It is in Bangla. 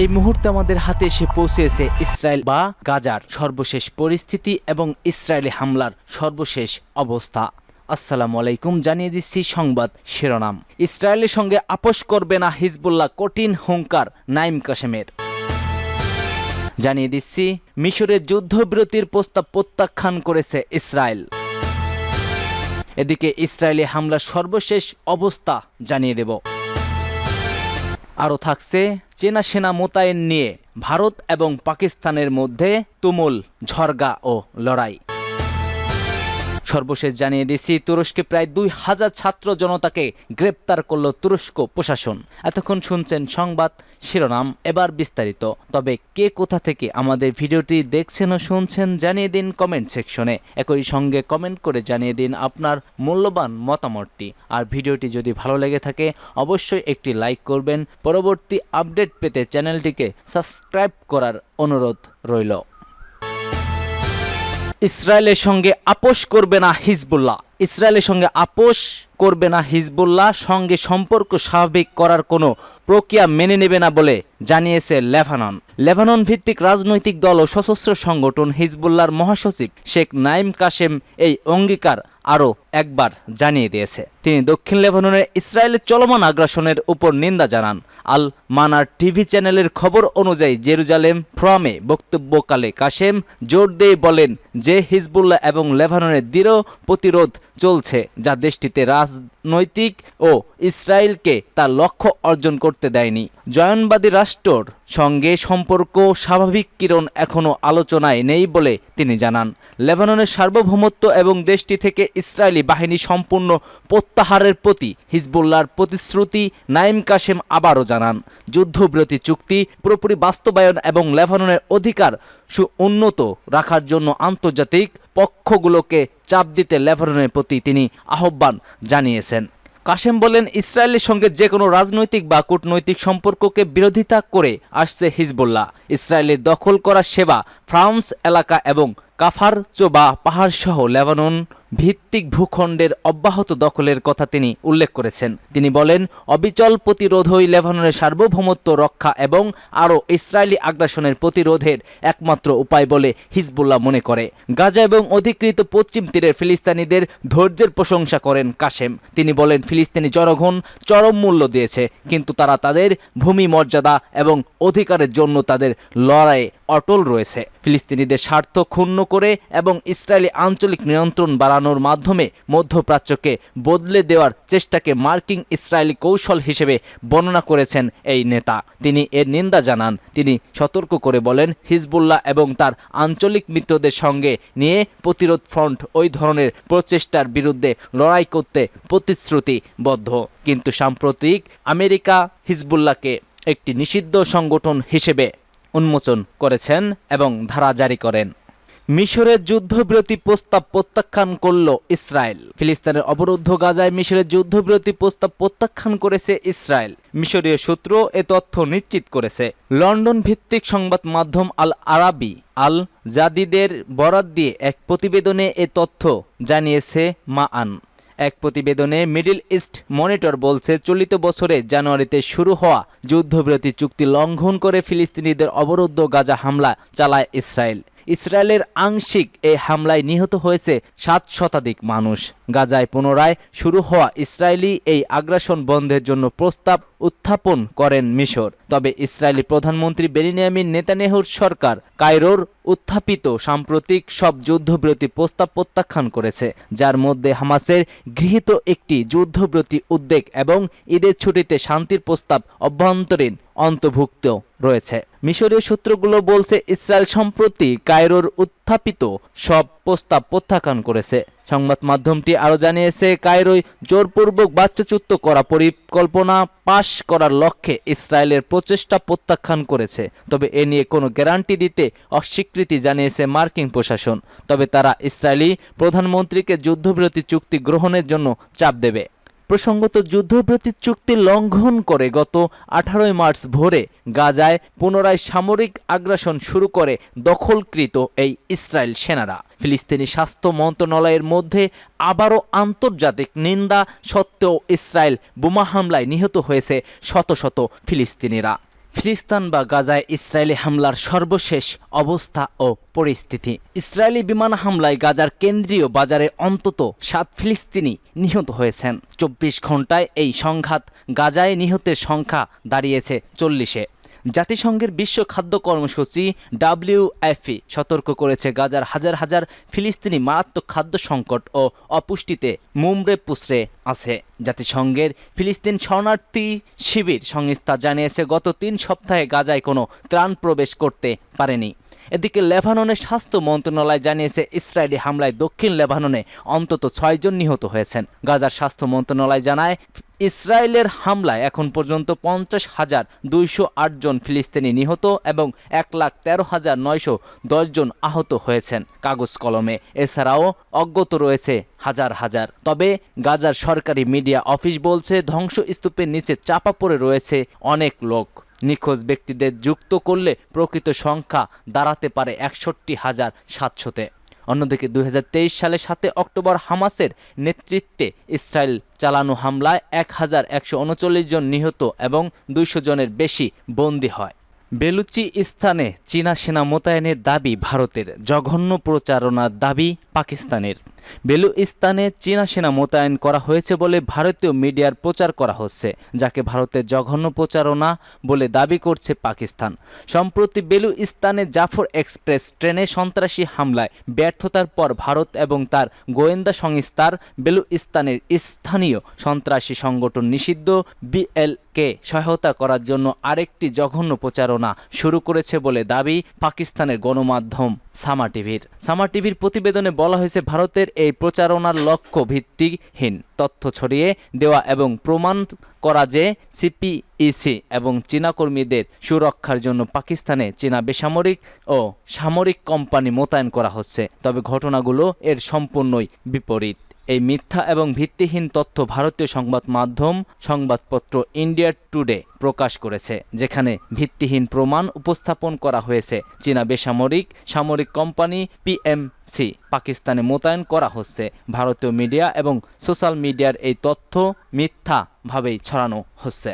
এই মুহূর্তে আমাদের হাতে এসে পৌঁছেছে ইসরায়েল বা গাজার সর্বশেষ পরিস্থিতি এবং ইসরায়েলি হামলার সর্বশেষ অবস্থা। আসসালামু আলাইকুম, জানিয়ে দিচ্ছি সংবাদ শিরোনাম। ইসরায়েলের সঙ্গে আপোষ করবে না হিজবুল্লাহ কঠিন হুঙ্কার নাইম কাশেমের। জানিয়ে দিচ্ছি, মিশরের যুদ্ধবিরতির প্রস্তাব প্রত্যাখ্যান করেছে ইসরায়েল। এদিকে ইসরায়েলি হামলার সর্বশেষ অবস্থা জানিয়ে দেব। আরও থাকছে চেনা সেনা মোতায়েন নিয়ে ভারত এবং পাকিস্তানের মধ্যে তুমুল ঝরগা ও লড়াই। সর্বশেষ জানিয়ে দিচ্ছি তুরস্কে প্রায় দুই হাজার ছাত্র জনতাকে গ্রেপ্তার করল তুরস্ক প্রশাসন। এতক্ষণ শুনছেন সংবাদ শিরোনাম, এবার বিস্তারিত। তবে কে কোথা থেকে আমাদের ভিডিওটি দেখছেন ও শুনছেন জানিয়ে দিন কমেন্ট সেকশনে একই সঙ্গে কমেন্ট করে জানিয়ে দিন আপনার মূল্যবান মতামতটি। আর ভিডিওটি যদি ভালো লেগে থাকে, অবশ্যই একটি লাইক করবেন। পরবর্তী আপডেট পেতে চ্যানেলটিকে সাবস্ক্রাইব করার অনুরোধ রইল। ইসরায়েলের সঙ্গে আপোষ করবে না হিজবুল্লাহ। ইসরায়েলের সঙ্গে আপোষ করবে না হিজবুল্লাহ, সঙ্গে সম্পর্ক স্বাভাবিক করার কোনো প্রক্রিয়া মেনে নেবে না বলে জানিয়েছে লেবানন। লেবানন ভিত্তিক রাজনৈতিক দল ও সশস্ত্র সংগঠন হিজবুল্লাহর মহাসচিব শেখ নাইম কাশেম এই অঙ্গীকার আরও একবার জানিয়ে দিয়েছে। তিনি দক্ষিণ লেবাননের ইসরায়েলের চলমান আগ্রাসনের উপর নিন্দা জানান। আল মানার টিভি চ্যানেলের খবর অনুযায়ী জেরুজালেম ফ্রমে বক্তব্যকালে কাশেম জোর দিয়ে বলেন যে হিজবুল্লাহ এবং লেবাননের দৃঢ় প্রতিরোধ চলছে, যা দেশটিতে রাজনৈতিক ও ইসরায়েলকে তার লক্ষ্য অর্জন করতে দেয়নি। জয়নবাদী রাষ্ট্রর সঙ্গে সম্পর্ক স্বাভাবিক কিরণ এখনও আলোচনায় নেই বলে তিনি জানান। লেবাননের সার্বভৌমত্ব এবং দেশটি থেকে ইসরায়েলি বাহিনী সম্পূর্ণ প্রত্যাহারের প্রতি হিজবুল্লাহর প্রতিশ্রুতি নাইম কাশেম আবারও জানান। যুদ্ধবিরতি চুক্তি, পুরোপুরি বাস্তবায়ন এবং লেবাননের অধিকার সু উন্নত রাখার জন্য আন্তর্জাতিক পক্ষগুলোকে চাপ দিতে লেবাননের প্রতি তিনি আহ্বান জানিয়েছেন। কাশেম বলেন, ইসরায়েলের সঙ্গে যে কোনো রাজনৈতিক বা কূটনৈতিক সম্পর্ককে বিরোধিতা করে আসছে হিজবুল্লাহ। ইসরায়েলের দখল করা সেবা ফ্রান্স এলাকা এবং কাফার চোবা পাহাড়সহ লেবানন ভিত্তিক ভূখণ্ডের অব্যাহত দখলের কথা তিনি উল্লেখ করেছেন। তিনি বলেন, অবিচল প্রতিরোধই লেবাননের সার্বভৌমত্ব রক্ষা এবং আরও ইসরায়েলি আগ্রাসনের প্রতিরোধের একমাত্র উপায় বলে হিজবুল্লাহ মনে করে। গাজা এবং অধিকৃত পশ্চিম তীরের ফিলিস্তিনিদের ধৈর্যের প্রশংসা করেন কাশেম। তিনি বলেন, ফিলিস্তিনি জনগণ চরম মূল্য দিয়েছে, কিন্তু তারা তাদের ভূমি মর্যাদা এবং অধিকারের জন্য তাদের লড়াইয়ে অটল রয়েছে। ফিলিস্তিনিদের স্বার্থ ক্ষুণ্ণ করে এবং ইসরায়েলি আঞ্চলিক নিয়ন্ত্রণ বাড়ানোর মাধ্যমে মধ্যপ্রাচ্যকে বদলে দেওয়ার চেষ্টাকে মার্কিন ইসরায়েলি কৌশল হিসেবে বর্ণনা করেছেন এই নেতা। তিনি এর নিন্দা জানান। তিনি সতর্ক করে বলেন, হিজবুল্লাহ এবং তার আঞ্চলিক মিত্রদের সঙ্গে নিয়ে প্রতিরোধ ফ্রন্ট ওই ধরনের প্রচেষ্টার বিরুদ্ধে লড়াই করতে প্রতিশ্রুতিবদ্ধ। কিন্তু সাম্প্রতিক আমেরিকা হিজবুল্লাহকে একটি নিষিদ্ধ সংগঠন হিসেবে উন্মোচন করেছেন এবং ধারা জারি করেন। মিশরের যুদ্ধবিরতি প্রস্তাব প্রত্যাখ্যান করল ইসরায়েল। ফিলিস্তিনের অবরুদ্ধ গাজায় মিশরের যুদ্ধবিরতি প্রস্তাব প্রত্যাখ্যান করেছে ইসরায়েল। মিশরীয় সূত্র এ তথ্য নিশ্চিত করেছে। লন্ডন ভিত্তিক সংবাদ মাধ্যম আল আরাবি আল জাদিদের বরাত দিয়ে এক প্রতিবেদনে এ তথ্য জানিয়েছে মা আন এক প্রতিবেদনে মিডল ইস্ট মনিটর বলছে, চলিত বছরে জানুয়ারিতে শুরু হওয়া যুদ্ধবিরতি চুক্তি লঙ্ঘন করে ফিলিস্তিনিদের অবরুদ্ধ গাজা হামলা চালায় ইসরায়েল। ইসরায়েলের আংশিক এই হামলায় নিহত হয়েছে সাত শতাধিক মানুষ। গাজায় পুনরায় শুরু হওয়া ইসরায়েলি এই আগ্রাসন বন্ধের জন্য প্রস্তাব উত্থাপন করেন মিশর। তবে ইসরায়েলি প্রধানমন্ত্রী বেনিয়ামিন নেতানেহুর সরকার কায়রোর উত্থাপিত সাম্প্রতিক সব যুদ্ধবিরতি প্রস্তাব প্রত্যাখ্যান করেছে, যার মধ্যে হামাসের গৃহীত একটি যুদ্ধবিরতি উদ্বেগ এবং ঈদের ছুটিতে শান্তির প্রস্তাব অভ্যন্তরীণ অন্তর্ভুক্ত রয়েছে। মিশরীয় সূত্রগুলো বলছে, ইসরায়েল সম্প্রতি কায়রোর উত্থাপিত সব প্রস্তাব প্রত্যাখ্যান করেছে। সংবাদ মাধ্যমটি আরও জানিয়েছে, কায়রোয় জোরপূর্বক বাচ্চাচ্যুত করা পরিকল্পনা পাশ করার লক্ষ্যে ইসরায়েলের প্রচেষ্টা প্রত্যাখ্যান করেছে। তবে এ নিয়ে কোনো গ্যারান্টি দিতে অস্বীকৃতি জানিয়েছে মার্কিন প্রশাসন। তবে তারা ইসরায়েলি প্রধানমন্ত্রীকে যুদ্ধবিরতি চুক্তি গ্রহণের জন্য চাপ দেবে। প্রসঙ্গত যুদ্ধবিরতি চুক্তি লঙ্ঘন করে গত আঠারোই মার্চ ভোরে গাজায় পুনরায় সামরিক আগ্রাসন শুরু করে দখলকৃত এই ইসরায়েল সেনারা। ফিলিস্তিনি স্বাস্থ্য মন্ত্রণালয়ের মধ্যে আবারও আন্তর্জাতিক নিন্দা সত্ত্বেও ইসরায়েল বোমা হামলায় নিহত হয়েছে শত শত ফিলিস্তিনিরা। ফিলিস্তান বা গাজায় ইসরায়েলি হামলার সর্বশেষ অবস্থা ও পরিস্থিতি। ইসরায়েলি বিমান হামলায় গাজার কেন্দ্রীয় বাজারে অন্তত সাত ফিলিস্তিনি নিহত হয়েছেন। চব্বিশ ঘন্টায় এই সংঘাত গাজায় নিহতের সংখ্যা দাঁড়িয়েছে চল্লিশে। জাতিসংঘের বিশ্ব খাদ্য কর্মসূচি ডাব্লিউএফই সতর্ক করেছে গাজার হাজার হাজার ফিলিস্তিনি মারাত্মক খাদ্য সংকট ও অপুষ্টিতে মুমড়ে পুষড়ে আছে। জাতিসংঘের ফিলিস্তিন শরণার্থী শিবির সংস্থা জানিয়েছে, গত তিন সপ্তাহে গাজায় কোনো ত্রাণ প্রবেশ করতে পারেনি। এদিকে লেবাননের স্বাস্থ্য মন্ত্রণালয় জানিয়েছে, ইসরায়েলি হামলায় দক্ষিণ লেবাননে অন্তত ছয়জন নিহত হয়েছেন। গাজার স্বাস্থ্য মন্ত্রণালয় জানায়, ইসরায়েলের হামলায় এখন পর্যন্ত পঞ্চাশ হাজার দুইশো জন ফিলিস্তিনি নিহত এবং এক লাখ তেরো হাজার নয়শো জন আহত হয়েছেন কাগজ কলমে। এছাড়াও অজ্ঞত রয়েছে হাজার হাজার। তবে গাজার সরকারি মিডিয়া অফিস বলছে, ধ্বংসস্তূপের নিচে চাপা পড়ে রয়েছে অনেক লোক। নিখোঁজ ব্যক্তিদের যুক্ত করলে প্রকৃত সংখ্যা দাঁড়াতে পারে একষট্টি হাজার সাতশোতে। অন্যদিকে দুই হাজার তেইশ সালে সাতে অক্টোবর হামাসের নেতৃত্বে ইসরায়েল চালানো হামলায় এক হাজার একশো উনচল্লিশ জন নিহত এবং দুইশো জনের বেশি বন্দী হয়। বেলুচি স্থানে চীনা সেনা মোতায়েনের দাবি ভারতের। জঘন্য প্রচারণার দাবি পাকিস্তানের। বেলুস্তানে চীনা সেনা মোতায়েন করা হয়েছে বলে ভারতীয় মিডিয়ার প্রচার করা হচ্ছে, যাকে ভারতের জঘন্য প্রচারণা বলে দাবি করছে পাকিস্তান। সম্প্রতি বেলুস্তানে জাফর এক্সপ্রেস ট্রেনে সন্ত্রাসী হামলায় ব্যর্থতার পর ভারত এবং তার গোয়েন্দা সংস্থার বেলুস্তানের স্থানীয় সন্ত্রাসী সংগঠন নিষিদ্ধ বিএলকে সহায়তা করার জন্য আরেকটি জঘন্য প্রচারণা শুরু করেছে বলে দাবি পাকিস্তানের গণমাধ্যম। সামা টিভির। সামার টিভির প্রতিবেদনে বলা হয়েছে, ভারতের এই প্রচারণার লক্ষ্য ভিত্তিহীন তথ্য ছড়িয়ে দেওয়া এবং প্রমাণ করা যে সিপিইসি এবং চীনা কর্মীদের সুরক্ষার জন্য পাকিস্তানে চীনা বেসামরিক ও সামরিক কোম্পানি মোতায়েন করা হচ্ছে। তবে ঘটনাগুলো এর সম্পূর্ণই বিপরীত। এই মিথ্যা এবং ভিত্তিহীন তথ্য ভারতীয় সংবাদ মাধ্যম সংবাদপত্র ইন্ডিয়া টুডে প্রকাশ করেছে, যেখানে ভিত্তিহীন প্রমাণ উপস্থাপন করা হয়েছে। চীনা বেসামরিক সামরিক কোম্পানি পিএমসি পাকিস্তানে মোতায়েন করা হচ্ছে। ভারতীয় মিডিয়া এবং সোশ্যাল মিডিয়ার এই তথ্য মিথ্যাভাবেই ছড়ানো হচ্ছে।